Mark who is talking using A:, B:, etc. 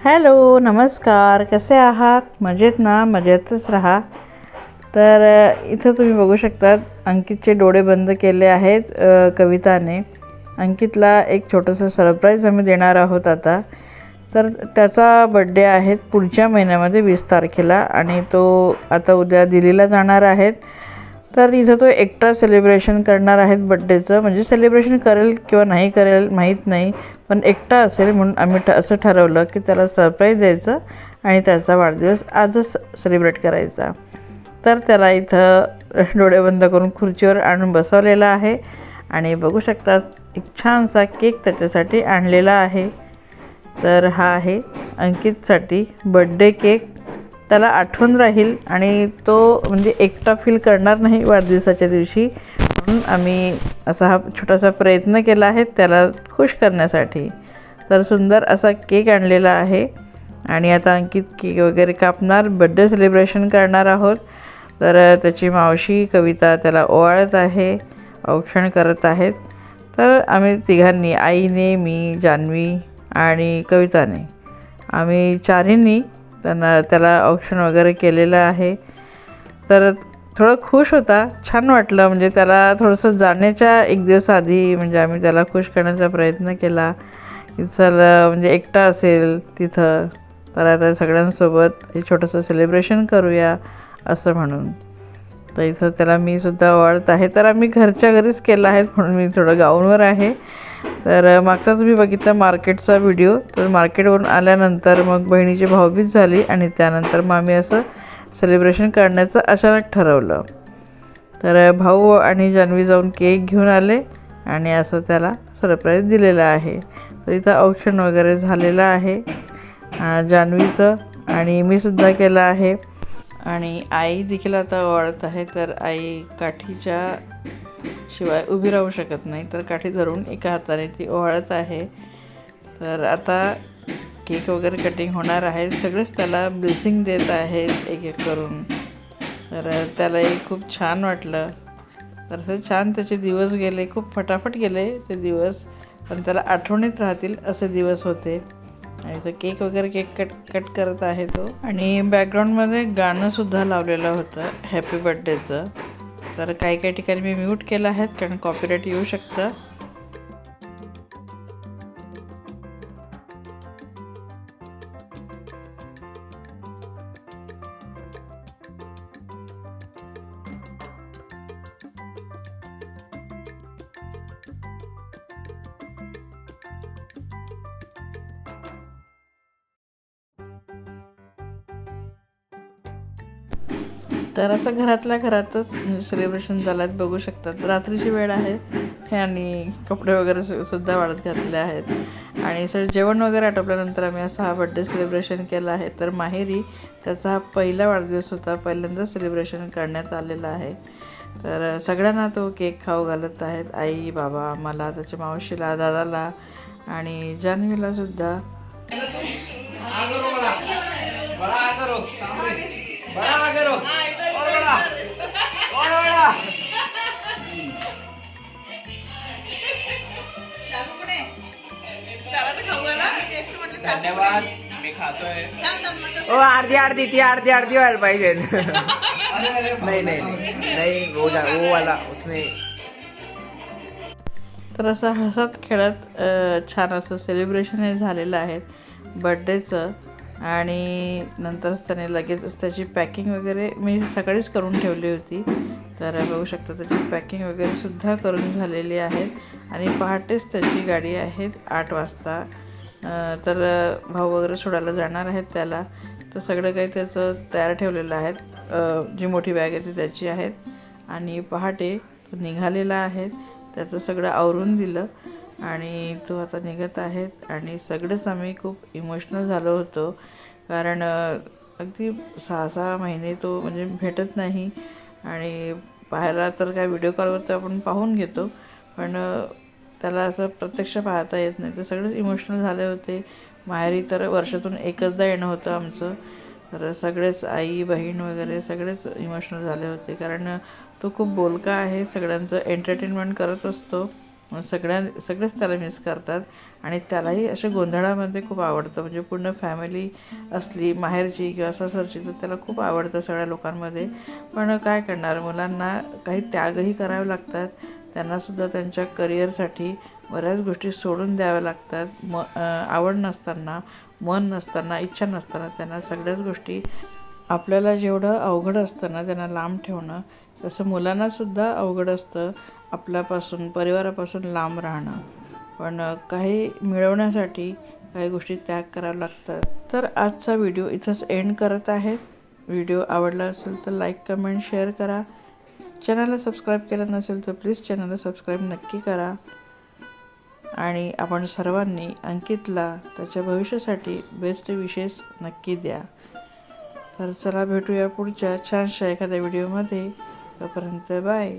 A: Hello नमस्कार. कसे आहात? मजेत ना? मजेतच राहा. तर इथं तुम्ही बघू शकतात अंकितचे डोळे बंद केले आहेत कविताने. अंकितला एक छोटंसं सरप्राईज आम्ही देणार आहोत आता. तर त्याचा बड्डे आहे पुढच्या महिन्यामध्ये वीस तारखेला. आणि तो आता उद्या दिल्लीला जाणार आहेत. तर इथं तो एकटा सेलिब्रेशन करणार आहेत बड्डेचं म्हणजे सेलिब्रेशन करेल किंवा नाही करेल माहीत नाही. पण एकटा असेल म्हणून आम्ही ठ असं ठरवलं की त्याला सरप्राईज द्यायचं आणि त्याचा वाढदिवस आजच सेलिब्रेट करायचा. तर त्याला इथं डोळे बंद करून खुर्चीवर आणून बसवलेला आहे आणि बघू शकता एक छानसा केक त्याच्यासाठी आणलेला आहे. तर हा आहे अंकितसाठी बड्डे केक त्याला आठवण राहील आणि तो म्हणजे एकटा फील करणार नाही वाढदिवसाच्या दिवशी. म्हणून आम्ही असा हा छोटासा प्रयत्न केला आहे त्याला खुश करण्यासाठी. तर सुंदर असा केक आणलेला आहे आणि आता अंकित केक वगैरे कापणार बड्डे सेलिब्रेशन करणार आहोत. तर त्याची मावशी कविता त्याला ओवाळत आहे औक्षण करत आहेत. तर आम्ही तिघांनी आईने मी जान्हवी आणि कविताने आम्ही चारहींनी त्यांना त्याला औक्षण वगैरे केलेलं आहे. तर थोडं खुश होता. छान वाटलं. म्हणजे त्याला थोडंसं जाण्याच्या एक दिवस आधी म्हणजे आम्ही त्याला खुश करण्याचा प्रयत्न केला. की चल म्हणजे एकटा असेल तिथं. तर आता सगळ्यांसोबत हे छोटंसं सेलिब्रेशन करूया असं म्हणून. तर इथं त्याला मी सुद्धा ओवाळत आहे. तर आम्ही घरच्या घरीच केलं आहे म्हणून मी थोडं गाऊनवर आहे. तर मागचा तुम्ही बघितला मार्केटचा व्हिडिओ तर मार्केटवरून आल्यानंतर मग बहिणीची भाऊबीज झाली आणि त्यानंतर मग आम्ही असं सेलिब्रेशन करण्याचं अचानक ठरवलं. तर भाऊ आणि जान्हवी जाऊन केक घेऊन आले आणि असं त्याला सरप्राईज दिलेलं आहे. तर इथं औक्षण वगैरे झालेलं आहे. जान्हवीचं आणि मी सुद्धा केलं आहे. आणि आई देखील आता ओवाळत आहे तर आई काठीच्या शिवाय उभी राहू शकत नाही तर काठी धरून एका हाताने ती ओवाळत आहे. तर आता केक वगैरे कटिंग होणार आहे. सगळेच त्याला ब्लेसिंग देत आहेत एक एक करून. तर त्यालाही खूप छान वाटलं. तर असं छान त्याचे दिवस गेले. खूप फटाफट गेले ते दिवस. पण त्याला आठवणीत राहतील असे दिवस होते. आणि तो केक वगैरे केक कट कट करत आहे तो. आणि बॅकग्राऊंडमध्ये गाणंसुद्धा लावलेलं होतं. हॅपी बड्डेचं तर काही काही ठिकाणी मी म्यूट केलं आहेत कारण कॉपीराईट येऊ शकतं. तर असं घरातल्या घरातच सेलिब्रेशन झालं आहे बघू शकतात. रात्रीची वेळ आहे आणि कपडे वगैरे सु सुद्धा वाढत घातले आहेत. आणि सर जेवण वगैरे आटोपल्यानंतर आम्ही असा हा बड्डे सेलिब्रेशन केला आहे. तर माहेरी त्याचा हा पहिला वाढदिवस होता. पहिल्यांदा सेलिब्रेशन करण्यात आलेला आहे. तर सगळ्यांना तो केक खाऊ घालत आहेत. आई बाबा मला त्याच्या मावशीला दादाला आणि जान्हवीला सुद्धा.
B: बड़ा करो बड़ा करो.
C: अर्धी अर्धी ती अर्धी अर्धी व्हायला पाहिजे. नाही नाही नाही. वो वो वाला
A: तर असं हसत खेळत छान असं सेलिब्रेशन हे झालेलं आहे. बड्डेचं आणि नंतरच त्याने लगेचच त्याची पॅकिंग वगैरे मी सकाळीच करून ठेवली होती. तर बघू शकता त्याची पॅकिंग वगैरे सुद्धा करून झालेली आहे. आणि पहाटेच त्याची गाडी आहे आठ वाजता. तर भाऊ वगैरे सोडायला जाणार आहेत त्याला. तर सगळं काही त्याचं तयार ठेवलेलं आहे जी मोठी बॅग आहे ती त्याची आहेत आणि पहाटे तो निघालेला आहे. त्याचं सगळं आवरून दिलं आणि तो आता निघत आहेत आणि सगळेच आम्ही खूप इमोशनल झालो होतो. कारण अगदी सहा सहा महिने तो म्हणजे भेटत नाही. आणि पाहायला तर काय व्हिडिओ कॉलवर तर आपण पाहून घेतो. पण त्याला असं प्रत्यक्ष पाहता येत नाही. तर सगळेच इमोशनल झाले होते. माहेरी तर वर्षातून एकचदा येणं होतं आमचं. तर सगळेच आई बहीण वगैरे सगळेच इमोशनल झाले होते. कारण तो खूप बोलका आहे सगळ्यांचं एंटरटेनमेंट करत असतो. सगळ्या सगळेच त्याला मिस करतात. आणि त्यालाही अशा गोंधळामध्ये खूप आवडतं. म्हणजे पूर्ण फॅमिली असली माहेरची किंवा सासरची तर त्याला खूप आवडतं सगळ्या लोकांमध्ये. पण काय करणार? मुलांना काही त्यागही करावे लागतात. त्यांनासुद्धा त्यांच्या करिअरसाठी बऱ्याच गोष्टी सोडून द्याव्या लागतात. म आवड नसताना मन नसताना इच्छा नसताना त्यांना सगळ्याच गोष्टी आपल्याला जेवढं अवघड असतं ना त्यांना लांब ठेवणं तसं मुलांनासुद्धा अवघड असतं आपल्यापासून परिवारापासून लांब राहणं. पण काही मिळवण्यासाठी काही गोष्टी त्याग कराव्या लागतात. तर आजचा व्हिडिओ इथंच एंड करत आहे. व्हिडिओ आवडला असेल तर लाईक कमेंट शेअर करा. चॅनलला सबस्क्राईब केलं नसेल तर प्लीज चॅनलला सबस्क्राईब नक्की करा. आणि आपण सर्वांनी अंकितला त्याच्या भविष्यासाठी बेस्ट विशेष नक्की द्या. तर चला भेटूया पुढच्या छानशा एखाद्या व्हिडिओमध्ये तोपर्यंत बाय